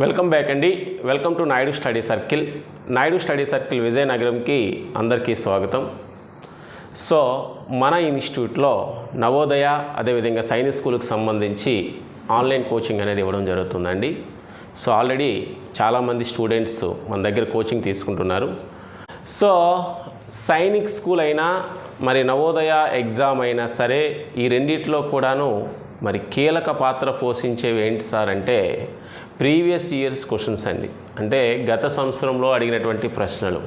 Welcome back అండి. Welcome to Naidu study circle. Naidu study circle విజయనగరంకి అందరికీ స్వాగతం. So మన ఇన్స్టిట్యూట్లో నవోదయ అదేవిధంగా సైనిక్ స్కూల్కి సంబంధించి ఆన్లైన్ కోచింగ్ అనేది ఇవ్వడం జరుగుతుందండి. సో ఆల్రెడీ చాలామంది స్టూడెంట్స్ మన దగ్గర కోచింగ్ తీసుకుంటున్నారు. సో సైనిక్ స్కూల్ అయినా మరి నవోదయ ఎగ్జామ్ అయినా సరే ఈ రెండిట్లో కూడాను మరి కీలక పాత్ర పోషించేవి ఏంటి సార్ అంటే ప్రీవియస్ ఇయర్స్ క్వశ్చన్స్ అండి. అంటే గత సంవత్సరంలో అడిగినటువంటి ప్రశ్నలు.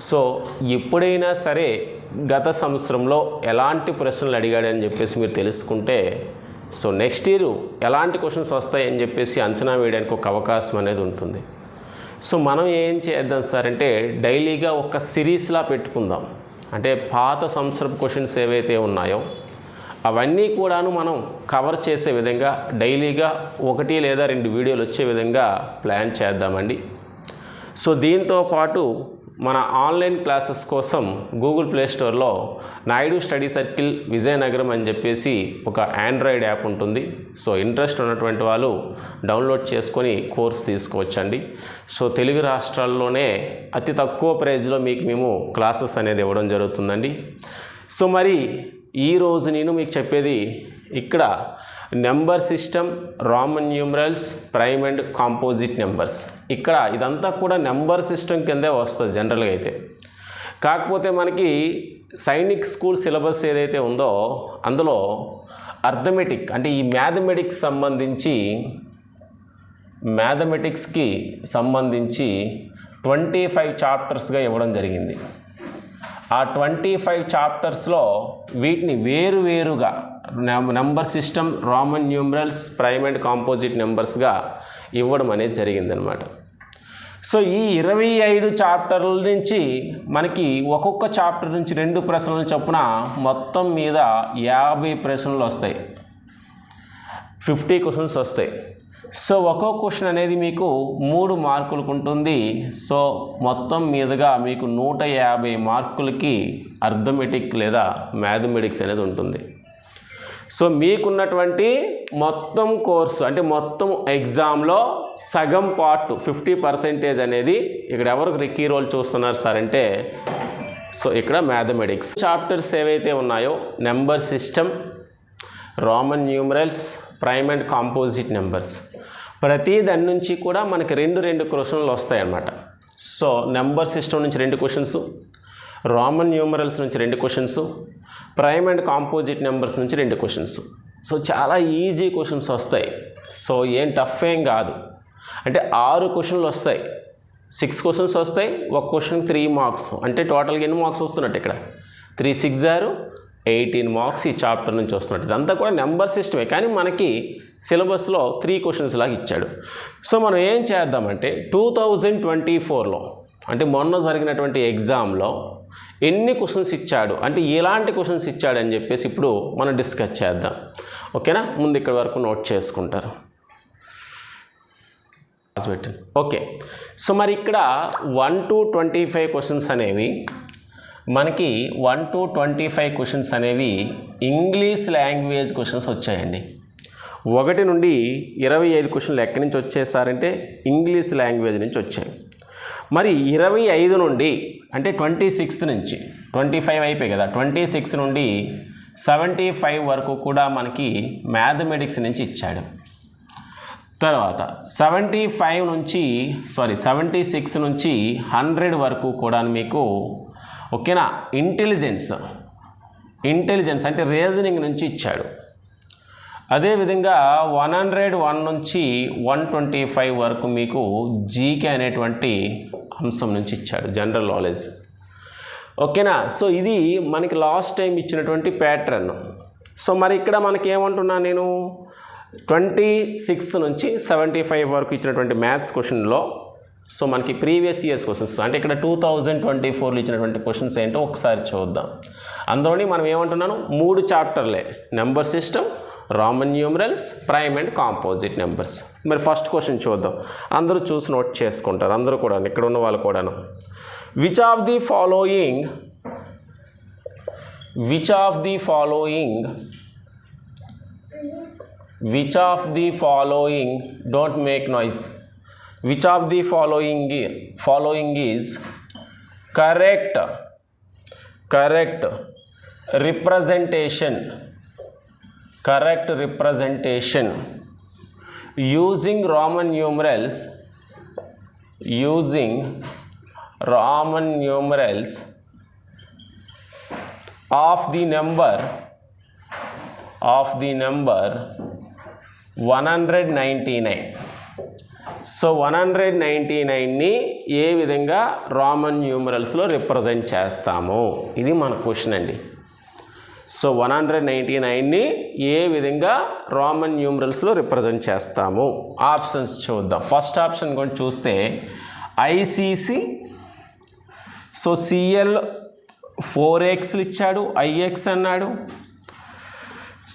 సో ఎప్పుడైనా సరే గత సంవత్సరంలో ఎలాంటి ప్రశ్నలు అడిగాడని చెప్పేసి మీరు తెలుసుకుంటే సో నెక్స్ట్ ఇయర్ ఎలాంటి క్వశ్చన్స్ వస్తాయని చెప్పేసి అంచనా వేయడానికి ఒక అవకాశం అనేది ఉంటుంది. సో మనం ఏం చేద్దాం సార్ అంటే డైలీగా ఒక సిరీస్లా పెట్టుకుందాం. అంటే పాత సంవత్సరపు క్వశ్చన్స్ ఏవైతే ఉన్నాయో అవన్నీ కూడాను మనం కవర్ చేసే విధంగా డైలీగా ఒకటి లేదా రెండు వీడియోలు వచ్చే విధంగా ప్లాన్ చేద్దామండి. సో దీంతో పాటు మన ఆన్లైన్ క్లాసెస్ కోసం గూగుల్ ప్లే స్టోర్లో నాయుడు స్టడీ సర్కిల్ విజయనగరం అని చెప్పేసి ఒక ఆండ్రాయిడ్ యాప్ ఉంటుంది. సో ఇంట్రెస్ట్ ఉన్నటువంటి వాళ్ళు డౌన్లోడ్ చేసుకొని కోర్స్ తీసుకోవచ్చండి. సో తెలుగు రాష్ట్రాల్లోనే అతి తక్కువ ప్రైజ్లో మీకు మేము క్లాసెస్ అనేది ఇవ్వడం జరుగుతుందండి. సో మరి ఈరోజు నేను మీకు చెప్పేది ఇక్కడ number system Roman numerals prime and composite numbers ఇక్కడ ఇదంతా కూడా నెంబర్ సిస్టమ్ కిందే వస్తుంది జనరల్గా అయితే. కాకపోతే మనకి సైనిక్ స్కూల్ సిలబస్ ఏదైతే ఉందో అందులో అర్థమెటిక్ అంటే ఈ మ్యాథమెటిక్స్ సంబంధించి మ్యాథమెటిక్స్కి సంబంధించి ట్వంటీ ఫైవ్ చాప్టర్స్గా ఇవ్వడం జరిగింది. ఆ ట్వంటీ ఫైవ్ చాప్టర్స్లో వీటిని వేరువేరుగా number system Roman numerals prime and composite నెంబర్స్గా ఇవ్వడం అనేది జరిగిందనమాట సో ఈ ఇరవై ఐదు చాప్టర్ల నుంచి మనకి ఒక్కొక్క చాప్టర్ నుంచి రెండు ప్రశ్నలు చొప్పున మొత్తం మీద యాభై ప్రశ్నలు వస్తాయి. ఫిఫ్టీ క్వశ్చన్స్ వస్తాయి. సో ఒక్కో క్వశ్చన్ అనేది మీకు మూడు మార్కులకు ఉంటుంది. సో మొత్తం మీదుగా మీకు నూట యాభై మార్కులకి అర్థమెటిక్ లేదా మ్యాథమెటిక్స్ అనేది ఉంటుంది. సో మీకున్నటువంటి మొత్తం కోర్సు అంటే మొత్తం ఎగ్జామ్లో సగం పార్ట్ ఫిఫ్టీ పర్సెంటేజ్ అనేది ఇక్కడ ఎవరు కీ రోల్ చూస్తున్నారు సార్ అంటే సో ఇక్కడ మ్యాథమెటిక్స్. చాప్టర్స్ ఏవైతే ఉన్నాయో number system Roman numerals prime and composite numbers. ప్రతి దాని నుంచి కూడా మనకి రెండు రెండు క్వశ్చన్లు వస్తాయి అన్నమాట సో నెంబర్ సిస్టమ్ నుంచి రెండు క్వశ్చన్స్ రామన్ న్యూమరల్స్ నుంచి రెండు questions prime and composite numbers నుంచి రెండు క్వశ్చన్స్ సో చాలా ఈజీ క్వశ్చన్స్ వస్తాయి. సో ఏం టఫ్ ఏం కాదు. అంటే ఆరు క్వశ్చన్లు వస్తాయి. సిక్స్ క్వశ్చన్స్ వస్తాయి. ఒక క్వశ్చన్ త్రీ మార్క్స్ అంటే టోటల్గా ఎన్ని మార్క్స్ వస్తున్నట్టు ఇక్కడ? త్రీ సిక్స్ జారు ఎయిటీన్ మార్క్స్ ఈ చాప్టర్ నుంచి వస్తున్నట్టు. ఇదంతా కూడా నెంబర్ సిస్టమే కానీ మనకి సిలబస్లో త్రీ క్వశ్చన్స్ లాగా ఇచ్చాడు. సో మనం ఏం చేద్దామంటే టూ థౌజండ్ ట్వంటీ ఫోర్లో అంటే మొన్న జరిగినటువంటి ఎగ్జామ్లో ఎన్ని క్వశ్చన్స్ ఇచ్చాడు అంటే ఎలాంటి క్వశ్చన్స్ ఇచ్చాడు అని చెప్పేసి ఇప్పుడు మనం డిస్కస్ చేద్దాం. ఓకేనా? ముందు ఇక్కడ వరకు నోట్ చేసుకుంటారు. పెట్టండి. ఓకే. సో మరి ఇక్కడ one two twenty five questions అనేవి మనకి one two twenty five questions అనేవి ఇంగ్లీష్ లాంగ్వేజ్ క్వశ్చన్స్ వచ్చాయండి. ఒకటి నుండి ఇరవై ఐదు క్వశ్చన్లు ఎక్కడి నుంచి వచ్చేసారంటే ఇంగ్లీష్ లాంగ్వేజ్ నుంచి వచ్చాయి. మరి ఇరవై ఐదు నుండి అంటే ట్వంటీ సిక్స్త్ నుంచి ట్వంటీ ఫైవ్ అయిపోయి కదా ట్వంటీ సిక్స్ నుండి సెవెంటీ ఫైవ్ వరకు కూడా మనకి మ్యాథమెటిక్స్ నుంచి ఇచ్చాడు. తర్వాత సెవెంటీ ఫైవ్ నుంచి సారీ సెవెంటీ సిక్స్ నుంచి హండ్రెడ్ వరకు కూడా మీకు ఓకేనా? ఇంటెలిజెన్స్ ఇంటెలిజెన్స్ అంటే రీజనింగ్ నుంచి ఇచ్చాడు. అదేవిధంగా వన్ హండ్రెడ్ వన్ నుంచి వన్ ట్వంటీ ఫైవ్ వరకు మీకు జీకే అనేటువంటి అంశం నుంచి ఇచ్చాడు జనరల్ నాలెడ్జ్ ఓకేనా? సో ఇది మనకి లాస్ట్ టైం ఇచ్చినటువంటి ప్యాటర్న్ సో మరి ఇక్కడ మనకి ఏమంటున్నా నేను? ట్వంటీ సిక్స్ నుంచి సెవెంటీ ఫైవ్ వరకు ఇచ్చినటువంటి మ్యాథ్స్ క్వశ్చన్లో సో మనకి ప్రీవియస్ ఇయర్స్ క్వశ్చన్స్. అంటే ఇక్కడ టూ థౌజండ్ ట్వంటీ ఫోర్లో ఇచ్చినటువంటి క్వశ్చన్స్ ఏంటో ఒకసారి చూద్దాం. అందులోని మనం ఏమంటున్నాను? మూడు చాప్టర్లే. Number system Roman numerals prime and composite numbers మరి ఫస్ట్ క్వశ్చన్ చూద్దాం. అందరూ చూసి నోట్ చేసుకుంటారు. అందరూ కూడా ఇక్కడ ఉన్న వాళ్ళు కూడాను. Which of the following which of the following which of the following don't make noise which of the following following is correct? Correct. Representation. Correct representation. Using roman numerals using roman numerals of the number of the number 199 so one hundred ninety నైన్ని ఏ విధంగా రామన్ న్యూమరల్స్లో represent చేస్తాము? ఇది మన question అండి. So one hundred ninety నైన్ని ఏ విధంగా రామన్ న్యూమరల్స్లో రిప్రజెంట్ చేస్తాము? ఆప్షన్స్ చూద్దాం. ఫస్ట్ ఆప్షన్ కూడా చూస్తే ఐసీసీ సో సిఎల్ ఫోర్ ఎక్స్లు ఇచ్చాడు ఐఎక్స్ అన్నాడు.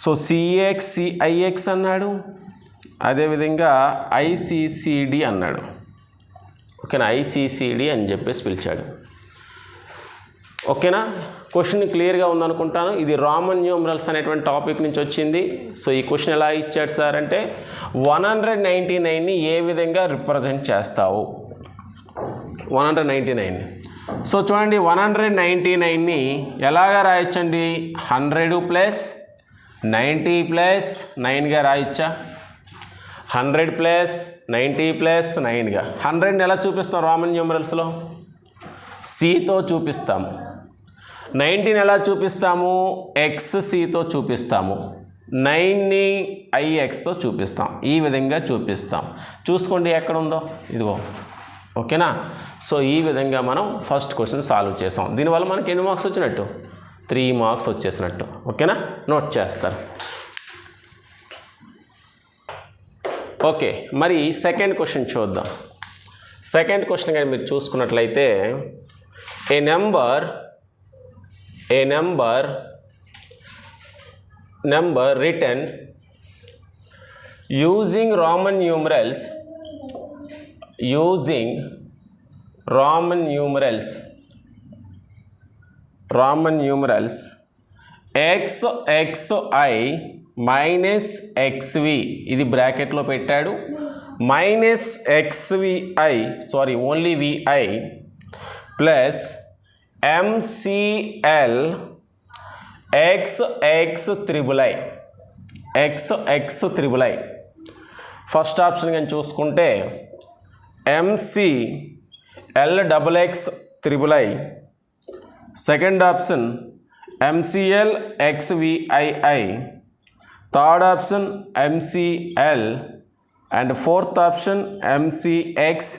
సో సిఎక్స్ సిఐఎక్స్ అన్నాడు. అదేవిధంగా ఐసిసిడి అన్నాడు. ఓకేనా? ఐసీసీడీ అని చెప్పేసి పిలిచాడు. ఓకేనా? క్వశ్చన్ క్లియర్గా ఉందనుకుంటాను. ఇది రామన్ న్యూమరల్స్ అనేటువంటి టాపిక్ నుంచి వచ్చింది. సో ఈ క్వశ్చన్ ఎలా ఇచ్చాడు సార్ అంటే వన్ హండ్రెడ్ నైంటీ నైన్ని ఏ విధంగా రిప్రజెంట్ చేస్తావు? One hundred ninety nine. So చూడండి వన్ హండ్రెడ్ నైంటీ నైన్ని ఎలాగా రాయొచ్చండి? హండ్రెడ్ ప్లస్ నైంటీ ప్లస్ నైన్గా రాయొచ్చా? హండ్రెడ్ ప్లస్ నైంటీ ప్లస్ నైన్గా హండ్రెడ్ని ఎలా చూపిస్తాం రామన్ న్యూమరల్స్లో? సితో చూపిస్తాము. నైన్టీన్ ఎలా చూపిస్తాము? ఎక్స్ సితో చూపిస్తాము. నైన్ని ఐఎక్స్తో చూపిస్తాం. ఈ విధంగా చూపిస్తాం. చూసుకోండి ఎక్కడ ఉందో ఇదిగో. ఓకేనా? సో ఈ విధంగా మనం ఫస్ట్ క్వశ్చన్ సాల్వ్ చేసాం. దీనివల్ల మనకి ఎన్ని మార్క్స్ వచ్చినట్టు? త్రీ మార్క్స్ వచ్చేసినట్టు. ఓకేనా? నోట్ చేస్తారు. ఓకే మరి సెకండ్ క్వశ్చన్ చూద్దాం. సెకండ్ క్వశ్చన్ కానీ మీరు చూసుకున్నట్లయితే a number a number number written using Roman numerals using Roman numerals Roman numerals X X I minus XV ఇది బ్రాకెట్లో పెట్టాడు. Minus XVI sorry only VI plus MCL X X triple I X X triple I. First option కానీ చూసుకుంటే MC L double X triple I. Second option MCL XVII third option MCL and fourth option MCX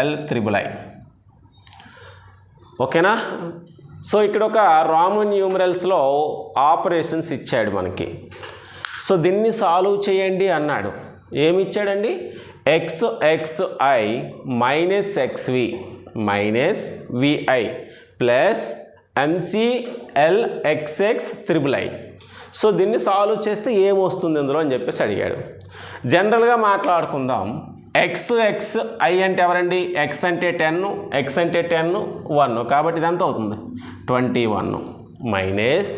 L triple I ఓకేనా so ఇక్కడ ఒక Raman న్యూమరల్స్లో operations ఇచ్చాడు మనకి. So దీన్ని solve చేయండి అన్నాడు. ఏమి ఇచ్చాడండి X X I minus XV minus VI plus MCL XX triple I so దీన్ని సాల్వ్ చేస్తే ఏమొస్తుంది ఇందులో అని చెప్పేసి అడిగాడు. జనరల్గా మాట్లాడుకుందాం. ఎక్స్ ఎక్స్ ఐ అంటే ఎవరండి? ఎక్స్ అంటే టెన్ ఎక్స్ అంటే టెన్ వన్. కాబట్టి ఇది ఎంత అవుతుంది? Twenty one minus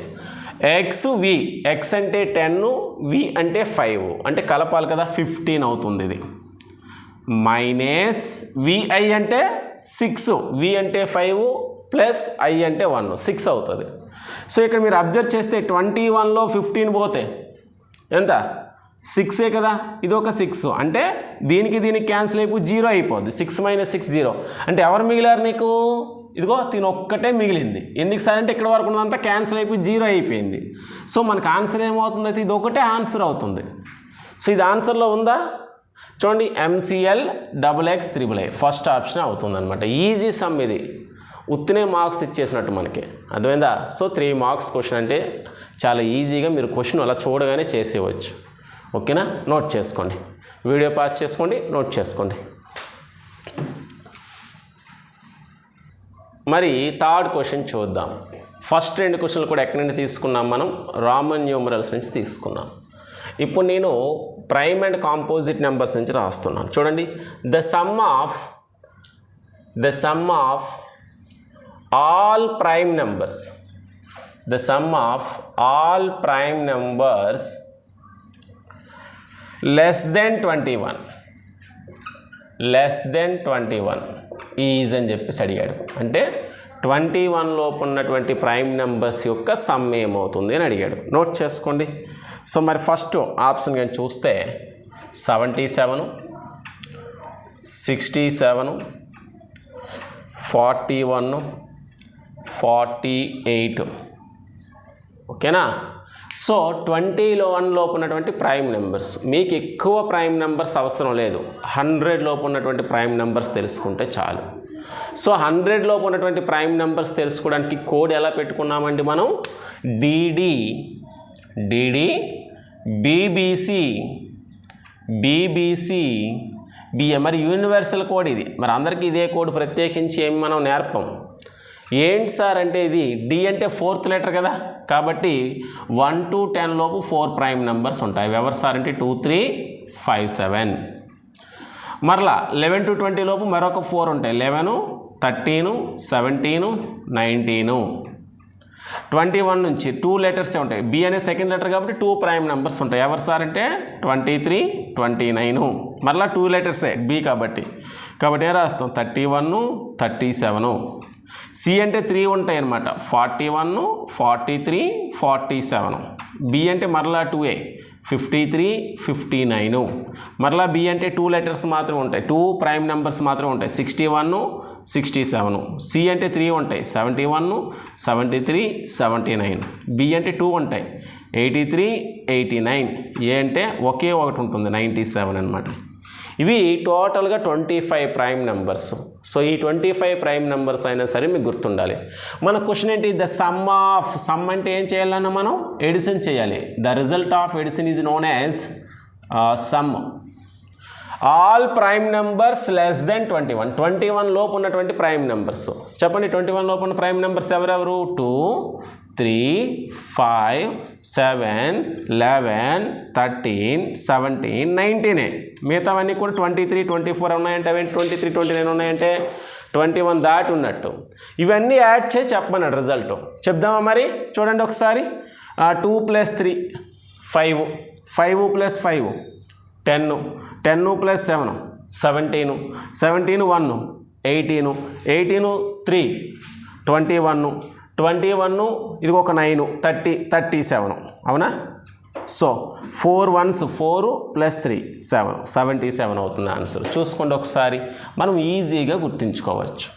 X V X అంటే టెన్ వి అంటే ఫైవ్. అంటే కలపాలి కదా ఫిఫ్టీన్ అవుతుంది ఇది. మైనస్ విఐ అంటే సిక్స్. వి అంటే ఫైవ్ ప్లస్ ఐ అంటే వన్ సిక్స్ అవుతుంది. సో ఇక్కడ మీరు అబ్జర్వ్ చేస్తే ట్వంటీ వన్లో ఫిఫ్టీన్ పోతే ఎంత? సిక్సే కదా? ఇది ఒక సిక్స్ అంటే దీనికి దీనికి క్యాన్సిల్ అయిపోయి జీరో అయిపోద్ది. సిక్స్ మైనస్ సిక్స్ జీరో అంటే ఎవరు మిగిలారు నీకు? ఇదిగో తిని ఒక్కటే మిగిలింది. ఎందుకు సార్? అంటే ఇక్కడ వరకు ఉన్నదంతా క్యాన్సిల్ అయిపోయి జీరో అయిపోయింది. సో మనకు ఆన్సర్ ఏమవుతుంది అయితే ఇది ఒకటే ఆన్సర్ అవుతుంది. సో ఇది ఆన్సర్లో ఉందా? చూడండి MCL double X triple I first option అవుతుంది అనమాట ఈజీ సమ్ ఇది. ఉత్తినే మార్క్స్ ఇచ్చేసినట్టు మనకి. అర్థమైందా? సో త్రీ మార్క్స్ క్వశ్చన్ అంటే చాలా ఈజీగా మీరు క్వశ్చన్ అలా చూడగానే చేసేయవచ్చు. ఓకేనా? నోట్ చేసుకోండి. వీడియో పాస్ చేసుకోండి నోట్ చేసుకోండి. మరి థర్డ్ క్వశ్చన్ చూద్దాం. ఫస్ట్ రెండు క్వశ్చన్లు కూడా ఎక్కడి నుండి తీసుకున్నాం మనం? రామన్ న్యూమరల్స్ నుంచి తీసుకున్నాం. ఇప్పుడు నేను ప్రైమ్ అండ్ కాంపోజిట్ నెంబర్స్ నుంచి రాస్తున్నాను. చూడండి. The sum of the sum of all prime numbers the sum of all prime numbers less than twenty one less than twenty one is అని చెప్పేసి అడిగాడు. అంటే ట్వంటీ వన్ లోపు ఉన్నటువంటి ప్రైమ్ నెంబర్స్ యొక్క సమ్ ఏమవుతుంది అని అడిగాడు. నోట్ చేసుకోండి. సో మరి ఫస్ట్ ఆప్షన్ కానీ చూస్తే seventy seven sixty seven forty one forty eight. ఓకేనా? సో ట్వంటీలో వన్ లోపు ఉన్నటువంటి ప్రైమ్ నెంబర్స్. మీకు ఎక్కువ ప్రైమ్ నెంబర్స్ అవసరం లేదు. హండ్రెడ్ లోపు ఉన్నటువంటి ప్రైమ్ నెంబర్స్ తెలుసుకుంటే చాలు. సో హండ్రెడ్ లోపు ఉన్నటువంటి ప్రైమ్ నెంబర్స్ తెలుసుకోవడానికి కోడ్ ఎలా పెట్టుకున్నామండి మనం? DD DD BBC BBC BA. మరి యూనివర్సల్ కోడ్ ఇది. మరి అందరికీ ఇదే కోడ్ ప్రత్యేకించి ఏమి మనం నేర్పం? ఏంటి సార్ అంటే ఇది? డి అంటే ఫోర్త్ లెటర్ కదా? కాబట్టి వన్ టు టెన్ లోపు ఫోర్ ప్రైమ్ నెంబర్స్ ఉంటాయి. అవి ఎవరు సార్ అంటే టూ త్రీ ఫైవ్ సెవెన్ మరలా లెవెన్ టు ట్వంటీ లోపు మరొక ఫోర్ ఉంటాయి. Eleven thirteen seventeen nineteen twenty one నుంచి టూ లెటర్సే ఉంటాయి. బి అనే సెకండ్ లెటర్ కాబట్టి టూ ప్రైమ్ నెంబర్స్ ఉంటాయి. ఎవరు సార్ అంటే ట్వంటీ త్రీ ట్వంటీ నైను మరలా టూ లెటర్సే బి కాబట్టి. కాబట్టి ఏ రాస్తాం? Thirty one thirty seven C అంటే త్రీ ఉంటాయి అనమాట forty one forty three forty seven B అంటే మరలా two A. Fifty three fifty nine మరలా బి అంటే టూ లెటర్స్ మాత్రం ఉంటాయి. టూ ప్రైమ్ నెంబర్స్ మాత్రం ఉంటాయి. Sixty one sixty seven C అంటే త్రీ ఉంటాయి. Seventy one seventy three seventy nine B అంటే టూ ఉంటాయి. Eighty three eighty nine A అంటే ఒకే ఒకటి ఉంటుంది. నైంటీ సెవెన్ అనమాట ఇవి టోటల్గా twenty five prime numbers so ఈ ట్వంటీ ఫైవ్ ప్రైమ్ నెంబర్స్ అయినా సరే మీకు గుర్తుండాలి. మన క్వశ్చన్ ఏంటి? ద సమ్ ఆఫ్ సమ్ అంటే ఏం చేయాలన్నా మనం ఎడిషన్ చేయాలి. The result of addition is known as sum all prime numbers less than twenty one twenty one లోపు ఉన్నటువంటి ప్రైమ్ నెంబర్స్ చెప్పండి ట్వంటీ వన్ లోపు ఉన్న ప్రైమ్ నెంబర్స్ ఎవరెవరు? Two three five seven eleven thirteen seventeen నైన్టీనే మిగతావన్నీ కూడా twenty three twenty four ఉన్నాయంటే అవేంటి? ట్వంటీ త్రీ ట్వంటీ నైన్ ఉన్నాయంటే ట్వంటీ వన్ దాటి ఉన్నట్టు. ఇవన్నీ యాడ్ చేసి చెప్పమన్నాడు రిజల్ట్ చెప్దామా మరి? చూడండి ఒకసారి. Two plus three five five plus five ten ten plus seven seventeen seventeen one eighteen eighteen three twenty one twenty one ఇది ఒక నైన్ థర్టీ థర్టీ సెవెన్ అవునా? So four ones four plus three seven seventy seven అవుతుంది answer. చూసుకోండి ఒకసారి మనం ఈజీగా గుర్తుంచుకోవచ్చు.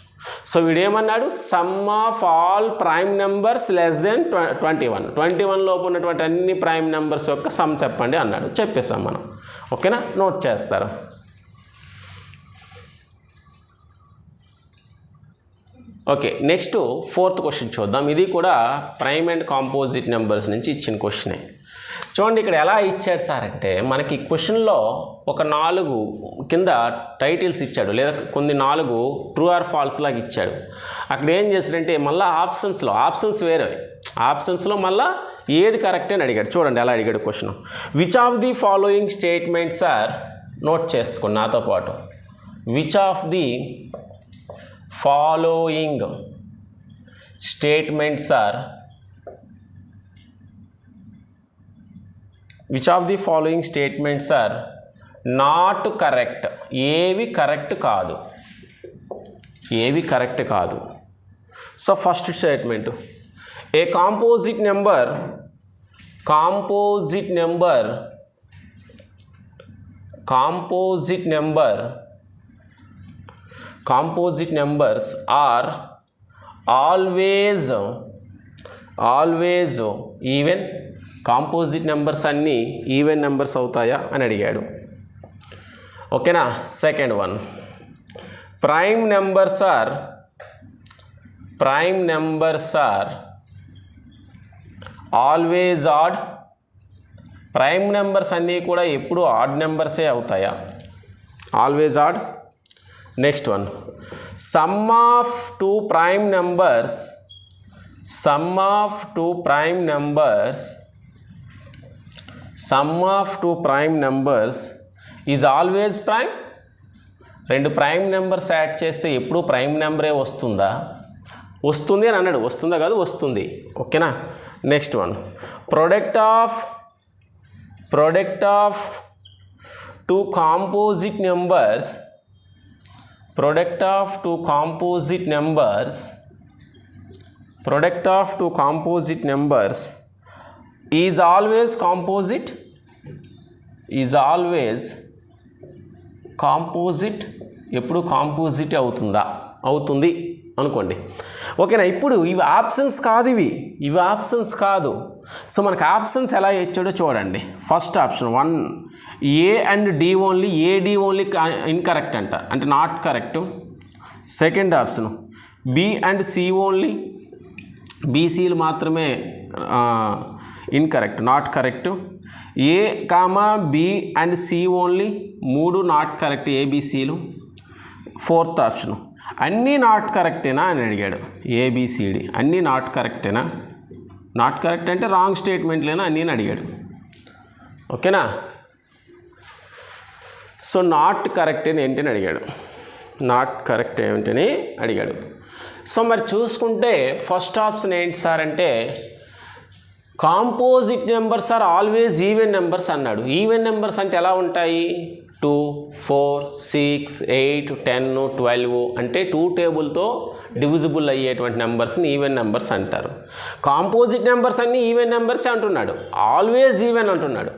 So వీడేమన్నాడు? Sum of all prime numbers less than twenty one. Twenty one లోపు ఉన్నటువంటి అన్ని ప్రైమ్ నెంబర్స్ యొక్క సమ్ చెప్పండి అన్నాడు. చెప్పేసాం మనం. ఓకేనా? నోట్ చేస్తారు? ఓకే నెక్స్ట్ ఫోర్త్ క్వశ్చన్ చూద్దాం. ఇది కూడా ప్రైమ్ అండ్ కాంపోజిట్ నెంబర్స్ నుంచి ఇచ్చిన క్వశ్చనే. చూడండి ఇక్కడ ఎలా ఇచ్చాడు సార్ అంటే మనకి క్వశ్చన్లో ఒక నాలుగు కింద టైటిల్స్ ఇచ్చాడు లేదా కొన్ని నాలుగు ట్రూ ఆర్ ఫాల్స్ లాగా ఇచ్చాడు. అక్కడ ఏం చేశాడంటే మళ్ళీ ఆప్షన్స్లో ఆప్షన్స్ వేరే. ఆప్షన్స్లో మళ్ళీ ఏది కరెక్ట్ అని అడిగాడు. చూడండి ఎలా అడిగాడు question which of the following statements are note చేసుకోండి నాతో పాటు. Which of the following statements are which of the following statements are not correct ఏవి కరెక్ట్ కాదు. ఏవి కరెక్ట్ కాదు. So first statement A composite number composite number composite number composite numbers are always always even composite numbers అన్నీ even numbers అవుతాయా అని అడిగాడు. ఓకేనా? Second one. Prime numbers are prime numbers are always odd. Prime numbers అన్నీ కూడా ఎప్పుడు odd నెంబర్సే అవుతాయా? Always odd. Next one. Sum of two prime numbers sum of two prime numbers sum of two prime numbers is always prime. రెండు prime numbers add చేస్తే ఎప్పుడు prime నెంబరే వస్తుందా? వస్తుంది అని అన్నాడు. వస్తుందా కాదు వస్తుంది. ఓకేనా? Next one product of product of two composite numbers product of two composite numbers product of two composite numbers is always composite is always composite ఎప్పుడు కాంపోజిట్ అవుతుందా అవుతుంది అనుకోండి. ఓకేనా? ఇప్పుడు ఇవి ఆప్షన్స్ కాదు ఇవి. ఇవి ఆప్షన్స్ కాదు. సో మనకు ఆప్షన్స్ ఎలా ఇచ్చాడో చూడండి. First option one A and D only A D only incorrect అంట. అంటే not correct. Second option B and C only బీసీలు మాత్రమే incorrect not correct. A comma B and C only మూడు నాట్ కరెక్ట్ ఏబీసీలు fourth option అన్నీ not కరెక్టేనా అని అడిగాడు. ఏబిసిడి అన్నీ నాట్ కరెక్టేనా నాట్ కరెక్ట్ అంటే రాంగ్ స్టేట్మెంట్లేనా అన్నీ అని అడిగాడు. ఓకేనా? సో నాట్ కరెక్ట్ అని ఏంటని అడిగాడు. నాట్ కరెక్ట్ ఏమిటని అడిగాడు. సో మరి చూసుకుంటే ఫస్ట్ ఆప్షన్ ఏంటి సార్ అంటే composite numbers are always even numbers అన్నాడు. ఈవెన్ నెంబర్స్ అంటే ఎలా ఉంటాయి? Two four six eight ten twelve అంటే టూ టేబుల్తో డివిజిబుల్ అయ్యేటువంటి నెంబర్స్ని ఈవెన్ నెంబర్స్ అంటారు. కాంపోజిట్ నెంబర్స్ అన్నీ ఈవెన్ నెంబర్స్ అంటున్నాడు. ఆల్వేస్ ఈవెన్ అంటున్నాడు.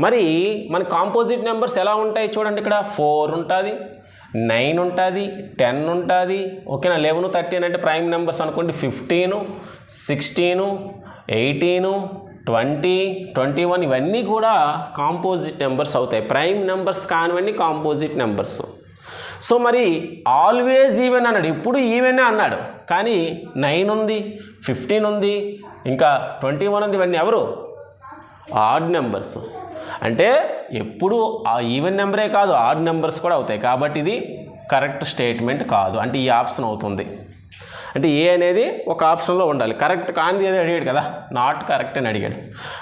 మరి మన కాంపోజిట్ నెంబర్స్ ఎలా ఉంటాయి చూడండి ఇక్కడ. ఫోర్ ఉంటుంది నైన్ ఉంటుంది టెన్ ఉంటుంది. ఓకేనా? లెవెన్ థర్టీన్ అంటే ప్రైమ్ నెంబర్స్ అనుకోండి. Fifteen sixteen eighteen twenty twenty one ఇవన్నీ కూడా కాంపోజిట్ నెంబర్స్ అవుతాయి. ప్రైమ్ నెంబర్స్ కానివన్నీ కాంపోజిట్ నెంబర్స్. సో మరి ఆల్వేజ్ ఈవెన్ అన్నాడు. ఇప్పుడు ఈవెన్ అన్నాడు. కానీ నైన్ ఉంది ఫిఫ్టీన్ ఉంది ఇంకా ట్వంటీ వన్ ఉంది ఇవన్నీ ఎవరు? Odd numbers. అంటే ఎప్పుడు ఆ ఈవెన్ నెంబరే కాదు ఆడ్ నెంబర్స్ కూడా అవుతాయి. కాబట్టి ఇది కరెక్ట్ స్టేట్మెంట్ కాదు. అంటే ఈ ఆప్షన్ అవుతుంది. అంటే ఏ అనేది ఒక ఆప్షన్లో ఉండాలి. కరెక్ట్ కానిది ఏదో అడిగాడు కదా. నాట్ కరెక్ట్ అని అడిగాడు.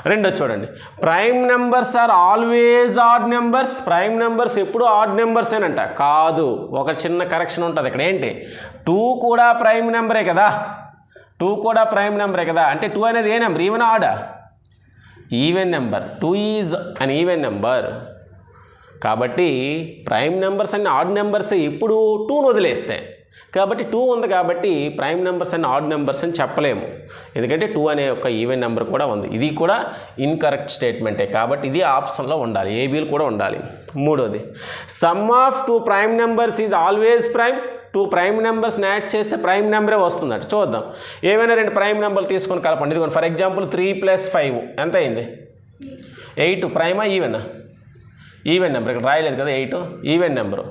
రెండో చూడండి. Prime numbers are always odd numbers prime numbers ఎప్పుడు ఆడ్ నెంబర్స్ ఏనంట. కాదు. ఒక చిన్న కరెక్షన్ ఉంటుంది ఇక్కడ. ఏంటి? టూ కూడా ప్రైమ్ నెంబరే కదా. టూ కూడా ప్రైమ్ నెంబరే కదా. అంటే టూ అనేది ఏ నెంబర్ ఈవెన్ ఆడా even number two is an even number కాబట్టి ప్రైమ్ నెంబర్స్ అన్ని ఆడ్ నెంబర్స్ ఇప్పుడు టూను వదిలేస్తాయి కాబట్టి టూ ఉంది కాబట్టి prime numbers and odd numbers అని చెప్పలేము. ఎందుకంటే టూ అనే ఒక ఈవెన్ నెంబర్ కూడా ఉంది. ఇది కూడా ఇన్కరెక్ట్ స్టేట్మెంటే కాబట్టి ఇది ఆప్షన్లో ఉండాలి. ఏబీలు కూడా ఉండాలి. మూడోది. Sum of two prime numbers is always prime two prime numbers add చేస్తే ప్రైమ్ నెంబరే వస్తుందట. చూద్దాం. ఏమైనా రెండు ప్రైమ్ నెంబర్లు తీసుకొని కలపండి. ఇదిగోండి. For example three plus five ఎంత అయింది? ఎయిట్ ప్రైమా ఈవెనా ఈవెన్ నెంబర్ ఇక్కడ రాయలేదు కదా. ఎయిట్ ఈవెన్ నెంబరు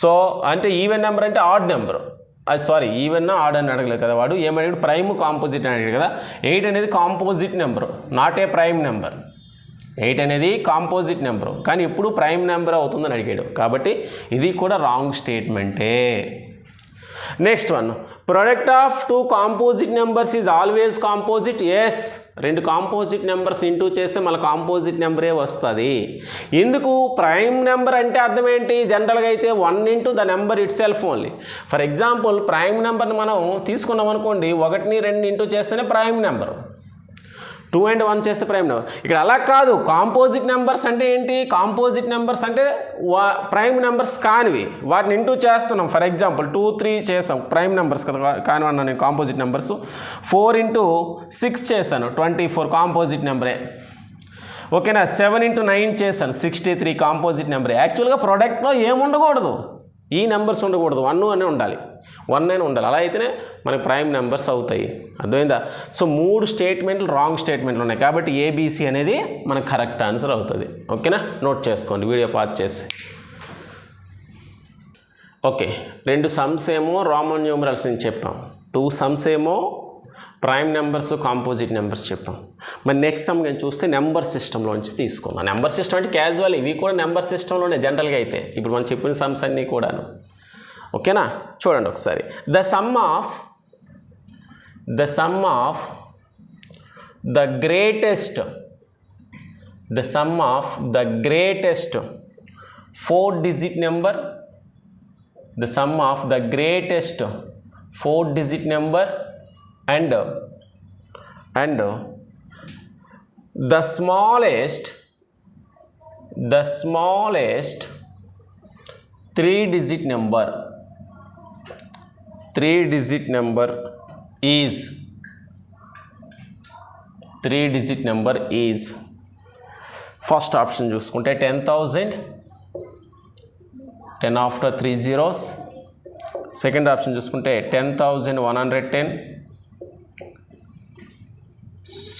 సో అంటే ఈవెన్ నెంబర్ అంటే odd number sorry even odd అని అడగలేదు కదా వాడు ఏమడిగాడు ప్రైమ్ కాంపోజిట్ అని అడిగాడు కదా. ఎయిట్ అనేది composite number not a prime number eight అనేది కాంపోజిట్ నెంబరు కానీ ఎప్పుడు ప్రైమ్ నెంబర్ అవుతుందని అడిగాడు. కాబట్టి ఇది కూడా wrong స్టేట్మెంటే next one product of two composite numbers is always composite yes రెండు కాంపోజిట్ నెంబర్స్ ఇంటూ చేస్తే మళ్ళీ కాంపోజిట్ నెంబరే వస్తుంది. ఎందుకు ప్రైమ్ నెంబర్ అంటే అర్థం ఏంటి? జనరల్గా అయితే one into the number itself only for example prime నెంబర్ని మనం తీసుకున్నాం అనుకోండి ఒకటిని రెండు ఇంటూ చేస్తేనే prime number two and one చేస్తే ప్రైమ్ నెంబర్. ఇక్కడ అలా కాదు కాంపోజిట్ నెంబర్స్ అంటే ఏంటి? కాంపోజిట్ నెంబర్స్ అంటే వా ప్రైమ్ నెంబర్స్ కానివి. వాటిని ఇంటూ చేస్తున్నాం. ఫర్ ఎగ్జాంపుల్ టూ త్రీ చేసాం. ప్రైమ్ నెంబర్స్ కదా కానివన్నా నేను composite numbers four into six చేశాను. ట్వంటీ ఫోర్ కాంపోజిట్ నెంబరే ఓకేనా? సెవెన్ ఇంటూ నైన్ చేశాను. సిక్స్టీ త్రీ కాంపోజిట్ నెంబరే యాక్చువల్గా ప్రోడక్ట్లో ఏముండకూడదు? ఈ నెంబర్స్ ఉండకూడదు. వన్ అనే ఉండాలి. వన్ అయినా ఉండాలి. అలా అయితేనే మనకి ప్రైమ్ నెంబర్స్ అవుతాయి. అర్థమైందా? సో మూడు స్టేట్మెంట్లు రాంగ్ స్టేట్మెంట్లు ఉన్నాయి. కాబట్టి ఏబీసీ అనేది మనకు కరెక్ట్ ఆన్సర్ అవుతుంది. ఓకేనా నోట్ చేసుకోండి. వీడియో పాస్ చేసి. ఓకే రెండు సమ్స్ ఏమో రామన్ న్యూమరల్స్ అని చెప్పాం. టూ సమ్స్ ఏమో ప్రైమ్ నెంబర్స్ కాంపోజిట్ నెంబర్స్ చెప్పాం. మరి నెక్స్ట్ సమ్ నేను చూస్తే నెంబర్ సిస్టంలోంచి తీసుకుందాం. నెంబర్ సిస్టమ్ అంటే క్యాజువల్ ఇవి కూడా నెంబర్ సిస్టంలోనే జనరల్గా అయితే. ఇప్పుడు మనం చెప్పిన సమ్స్ అన్నీ కూడాను. ఓకేనా చూడండి ఒకసారి the sum of the sum of the greatest the sum of the greatest four digit number the sum of the greatest four digit number and and the smallest the smallest three digit number Three digit number is. Three digit number is. First option చూసుకుంటే ten thousand. Ten after three zeros. Second option చూసుకుంటే ten thousand one hundred ten.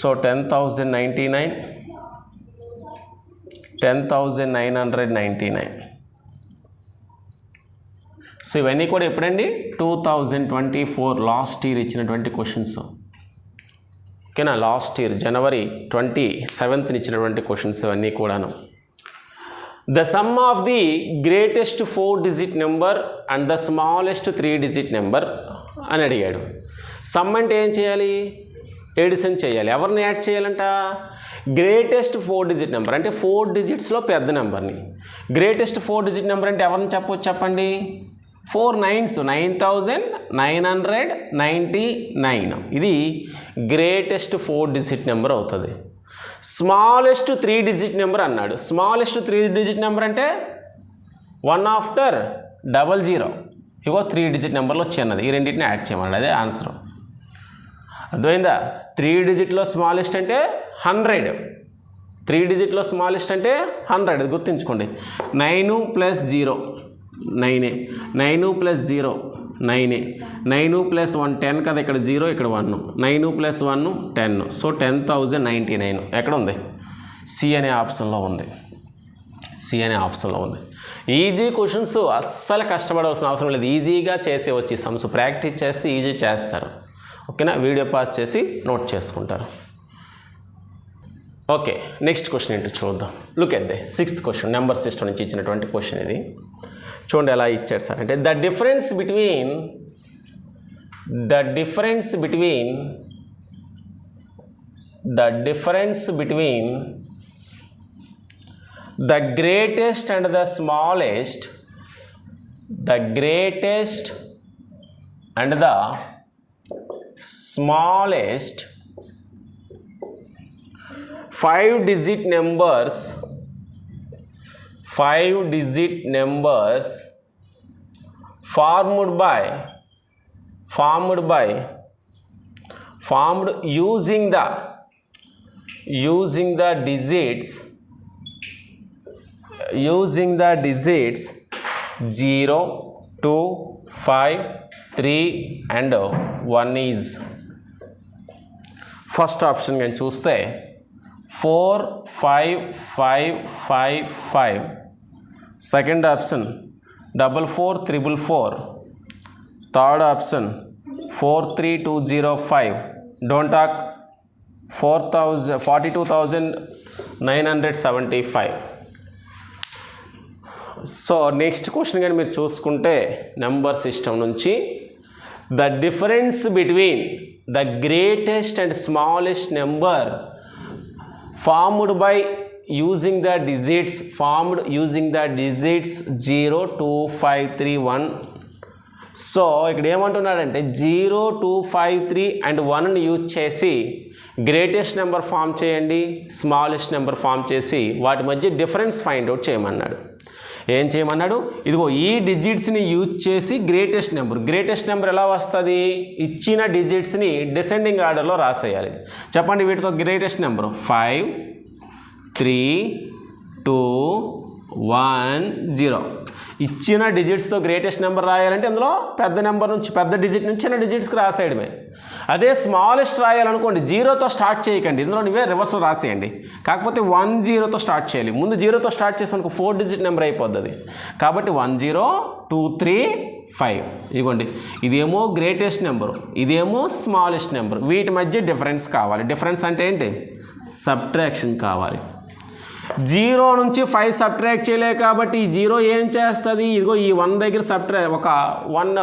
So ten thousand ninety nine. Ten thousand nine hundred ninety nine. So ఇవన్నీ కూడా ఎప్పుడండి? Two thousand twenty four last year ఇచ్చినటువంటి questions ఓకేనా? Last year జనవరి twenty సెవెంత్ని ఇచ్చినటువంటి questions ఇవన్నీ కూడాను. The sum of the greatest four digit number and the smallest three digit number అని అడిగాడు. సమ్ అంటే ఏం చేయాలి? ఎడిషన్ చేయాలి. ఎవరిని యాడ్ చేయాలంట? గ్రేటెస్ట్ ఫోర్ డిజిట్ నెంబర్ అంటే ఫోర్ డిజిట్స్లో పెద్ద నెంబర్ని గ్రేటెస్ట్ ఫోర్ డిజిట్ నెంబర్ అంటే ఎవరిని చెప్పవచ్చు చెప్పండి? Four nines nine thousand nine hundred ninety nine. ఇది గ్రేటెస్ట్ ఫోర్ డిజిట్ నెంబర్ అవుతుంది. స్మాలెస్ట్ త్రీ డిజిట్ నెంబర్ అన్నాడు. స్మాలెస్ట్ త్రీ డిజిట్ నెంబర్ అంటే వన్ ఆఫ్టర్ డబల్ జీరో. ఇగో త్రీ డిజిట్ నెంబర్లో చిన్నది ఈ రెండింటిని యాడ్ చేయమన్నాడు. అదే ఆన్సర్. అర్థమైందా? త్రీ డిజిట్లో స్మాలెస్ట్ అంటే హండ్రెడ్. త్రీ డిజిట్లో స్మాలెస్ట్ అంటే హండ్రెడ్. గుర్తుంచుకోండి. Nine plus zero. నైనే. Nine plus zero. నైనే. Nine plus one ten కదా ఇక్కడ జీరో ఇక్కడ one. Nine plus one ten. So ten thousand ninety nine. ఎక్కడ ఉంది? సి అనే ఆప్షన్లో ఉంది. సి అనే ఆప్షన్లో ఉంది. ఈజీ క్వశ్చన్స్ అస్సలు కష్టపడవలసిన అవసరం లేదు. ఈజీగా చేసే వచ్చి సమ్స్. ప్రాక్టీస్ చేస్తే ఈజీ చేస్తారు. ఓకేనా? వీడియో పాస్ చేసి నోట్ చేసుకుంటారు. ఓకే నెక్స్ట్ క్వశ్చన్ ఏంటో చూద్దాం. Look at the sixth question. Number system నుంచి ఇచ్చినటువంటి క్వశ్చన్ ఇది. చూడండి ఎలా ఇచ్చాడు సార్. అంటే the difference between the difference between the difference between the greatest and the smallest the greatest and the smallest five digit numbers five digit numbers formed by formed by formed using the using the digits using the digits 0 2 5 3 and 1 is first option కానీ చూస్తే four five five five five second option double four triple four. Third option four three two zero five. Don't talk four thousand forty two thousand nine hundred seventy five. So next question కానీ మీరు చూసుకుంటే number system నుంచి the difference between the greatest and smallest number formed by using the digits formed using the digits zero two five three one so ఇక్కడ ఏమంటున్నాడంటే zero two five three and వన్ని use చేసి greatest number form చేయండి smallest number form చేసి వాటి మధ్య difference find out చేయమన్నాడు. ఏం చేయమన్నాడు? ఇదిగో ఈ డిజిట్స్ని యూజ్ చేసి గ్రేటెస్ట్ నెంబర్ గ్రేటెస్ట్ నెంబర్ ఎలా వస్తుంది? ఇచ్చిన డిజిట్స్ని డిసెండింగ్ ఆర్డర్లో రాసేయాలి. చెప్పండి వీటితో greatest number five three two one zero. ఇచ్చిన డిజిట్స్తో గ్రేటెస్ట్ నెంబర్ రాయాలంటే అందులో పెద్ద నెంబర్ నుంచి పెద్ద డిజిట్ నుంచి చిన్న డిజిట్స్కి రాసేయడమే. అదే స్మాలెస్ట్ రాయాలనుకోండి జీరోతో స్టార్ట్ చేయకండి. ఇందులో నువ్వే రివర్స్ రాసేయండి. కాకపోతే వన్ జీరోతో స్టార్ట్ చేయాలి. ముందు జీరోతో స్టార్ట్ చేసానుకో ఫోర్ డిజిట్ నెంబర్ అయిపోద్ది కాబట్టి one zero two three five ఇదిగోండి ఇదేమో గ్రేటెస్ట్ నెంబరు ఇదేమో స్మాలెస్ట్ నెంబర్ వీటి మధ్య డిఫరెన్స్ కావాలి. డిఫరెన్స్ అంటే ఏంటి? సబ్ట్రాక్షన్ కావాలి. జీరో నుంచి ఫైవ్ సబ్ట్రాక్ట్ చేయలే కాబట్టి ఈ జీరో ఏం చేస్తుంది? ఇదిగో ఈ వన్ దగ్గర సబ్ట్రా ఒక వన్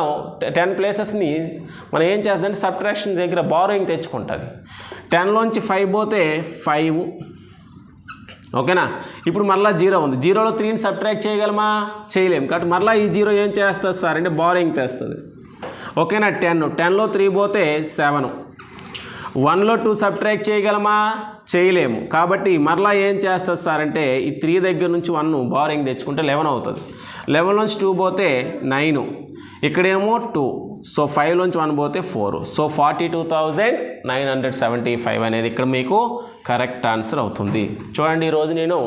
టెన్ ప్లేసెస్ని మనం ఏం చేస్తుందంటే సబ్ట్రాక్షన్ దగ్గర బారోయింగ్ తెచ్చుకుంటుంది. టెన్లోంచి ఫైవ్ పోతే ఫైవ్ ఓకేనా? ఇప్పుడు మళ్ళీ జీరో ఉంది. జీరోలో త్రీని సబ్ట్రాక్ట్ చేయగలమా? చేయలేము కాబట్టి మళ్ళీ ఈ జీరో ఏం చేస్తుంది సార్? అంటే బారోయింగ్ తెస్తుంది. ఓకేనా? టెన్ టెన్లో త్రీ పోతే సెవెన్ వన్లో టూ సబ్ట్రాక్ట్ చేయగలమా? చేయలేము. కాబట్టి మరలా ఏం చేస్తుంది సార్ అంటే ఈ త్రీ దగ్గర నుంచి వన్ బారింగ్ తెచ్చుకుంటే లెవెన్ అవుతుంది. లెవెన్ నుంచి టూ పోతే నైన్. ఇక్కడేమో టూ. సో ఫైవ్ నుంచి వన్ పోతే four. So forty two thousand nine hundred seventy five అనేది ఇక్కడ మీకు కరెక్ట్ ఆన్సర్ అవుతుంది. చూడండి ఈరోజు నేను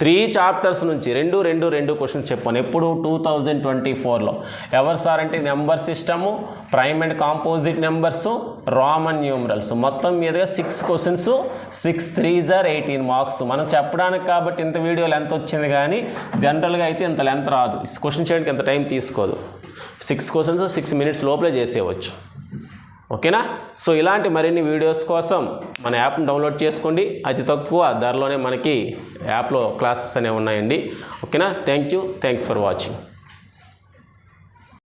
త్రీ చాప్టర్స్ నుంచి రెండు రెండు రెండు క్వశ్చన్స్ చెప్పాను. ఎప్పుడు? టూ థౌజండ్ ట్వంటీ ఫోర్లో. ఎవరు సార్ అంటే number system prime and composite numbers Roman numerals మొత్తం మీదుగా సిక్స్ క్వశ్చన్స్ సిక్స్ త్రీ జార్ ఎయిటీన్ మార్క్స్ మనం చెప్పడానికి కాబట్టి ఇంత వీడియో లెంత్ వచ్చింది కానీ జనరల్గా అయితే ఇంత లెంత్ రాదు. క్వశ్చన్ చేయడానికి ఇంత టైం తీసుకోదు. సిక్స్ క్వశ్చన్స్ సిక్స్ మినిట్స్ లోపలే చేసేయవచ్చు. ఓకేనా? సో ఇలాంటి మరిన్ని వీడియోస్ కోసం మన యాప్ని డౌన్లోడ్ చేసుకోండి. అతి తక్కువ ధరలోనే మనకి యాప్లో క్లాసెస్ అనేవి ఉన్నాయండి. ఓకేనా? Thank you. Thanks for watching.